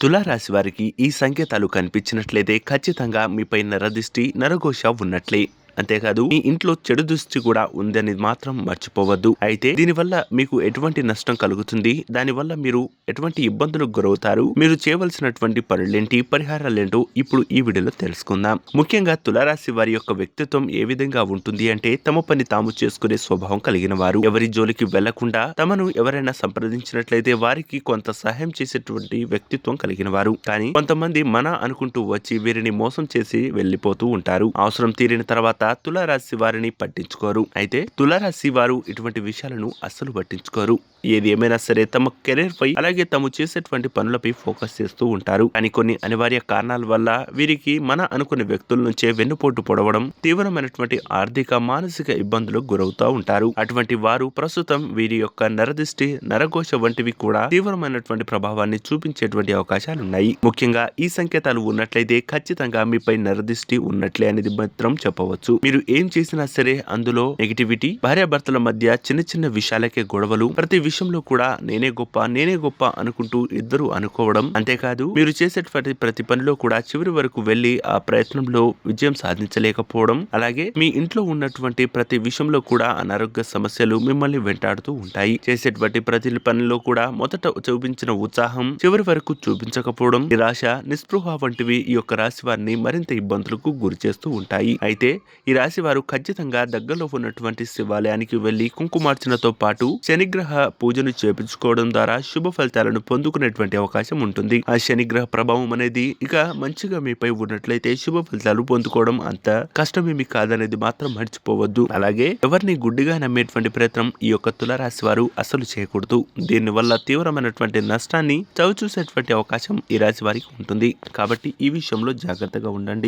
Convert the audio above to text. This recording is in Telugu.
తులారాశి వారికి ఈ సంకేతాలు కనిపించినట్లయితే ఖచ్చితంగా మీపై నరదిష్టి నరఘోష ఉన్నట్లే. అంతేకాదు మీ ఇంట్లో చెడు దృష్టి కూడా ఉందని మాత్రం మర్చిపోవద్దు. అయితే దీనివల్ల మీకు ఎటువంటి నష్టం కలుగుతుంది? దానివల్ల మీరు ఎటువంటి ఇబ్బందులకు గురవుతారు? మీరు చేయవలసినటువంటి పనులేంటి? పరిహారాలేంటో ఇప్పుడు ఈ వీడియోలో తెలుసుకుందాం. ముఖ్యంగా తులారాశి వారి యొక్క వ్యక్తిత్వం ఏ విధంగా ఉంటుంది అంటే తమ పని తాము చేసుకునే స్వభావం కలిగిన వారు. ఎవరి జోలికి వెళ్ళకుండా తమను ఎవరైనా సంప్రదించినట్లయితే వారికి కొంత సహాయం చేసేటువంటి వ్యక్తిత్వం కలిగిన వారు. కానీ కొంతమంది మన అనుకుంటూ వచ్చి వీరిని మోసం చేసి వెళ్ళిపోతూ ఉంటారు. అవసరం తీరిన తర్వాత తులారాశి వారిని పట్టించుకోరు. అయితే తులారాశి వారు ఇటువంటి విషయాలను అస్సలు పట్టించుకోరు. ఏది ఏమైనా సరే తమ కెరీర్ పై అలాగే తాము చేసేటువంటి పనులపై ఫోకస్ చేస్తూ ఉంటారు. కానీ కొన్ని అనివార్య కారణాల వల్ల వీరికి మన అనుకున్న వ్యక్తుల నుంచే వెన్నుపోటు పొడవడం తీవ్రమైనటువంటి ఆర్థిక మానసిక ఇబ్బందులకు గురవుతూ ఉంటారు. అటువంటి వారు ప్రస్తుతం వీరి యొక్క నరదిష్టి నరఘోష వంటివి కూడా తీవ్రమైనటువంటి ప్రభావాన్ని చూపించేటువంటి అవకాశాలు ఉన్నాయి ముఖ్యంగా ఈ సంకేతాలు ఉన్నట్లయితే ఖచ్చితంగా మీపై నరదిష్టి ఉన్నట్లే అనేది మాత్రం చెప్పవచ్చు. మీరు ఏం చేసినా సరే అందులో నెగిటివిటీ భార్యాభర్తల మధ్య చిన్న చిన్న విషయాలకే గొడవలు ప్రతి విషయంలో కూడా నేనే గొప్ప నేనే గొప్ప అనుకుంటూ ఇద్దరు అనుకోవడం అంతేకాదు మీరు చేసేటువంటి ప్రతి పనిలో కూడా చివరి వరకు వెళ్ళి ఆ ప్రయత్నంలో విజయం సాధించలేకపోవడం అలాగే మీ ఇంట్లో ఉన్నటువంటి ప్రతి విషయంలో కూడా అనారోగ్య సమస్యలు మిమ్మల్ని వెంటాడుతూ ఉంటాయి. చేసేటువంటి ప్రతి పనిలో కూడా మొదట చూపించిన ఉత్సాహం చివరి వరకు చూపించకపోవడం నిరాశ నిస్పృహ వంటివి ఈ యొక్క రాశి వారిని మరింత ఇబ్బందులకు గురి చేస్తూ ఉంటాయి. అయితే ఈ రాశి వారు ఖచ్చితంగా దగ్గరలో ఉన్నటువంటి శివాలయానికి వెళ్ళి కుంకుమార్చనతో పాటు శనిగ్రహ పూజను చేపించుకోవడం ద్వారా శుభ ఫలితాలను పొందుకునేటువంటి అవకాశం ఉంటుంది. ఆ శనిగ్రహ ప్రభావం అనేది ఇక మంచిగా మీపై ఉన్నట్లయితే శుభ ఫలితాలు పొందుకోవడం అంత కష్టమేమి కాదనేది మాత్రం మర్చిపోవద్దు. అలాగే ఎవరిని గుడ్డిగా నమ్మేటువంటి ప్రయత్నం ఈ యొక్క తులరాశి వారు అసలు చేయకూడదు. దీనివల్ల తీవ్రమైనటువంటి నష్టాన్ని చవిచూసేటువంటి అవకాశం ఈ రాశి వారికి ఉంటుంది. కాబట్టి ఈ విషయంలో జాగ్రత్తగా ఉండండి.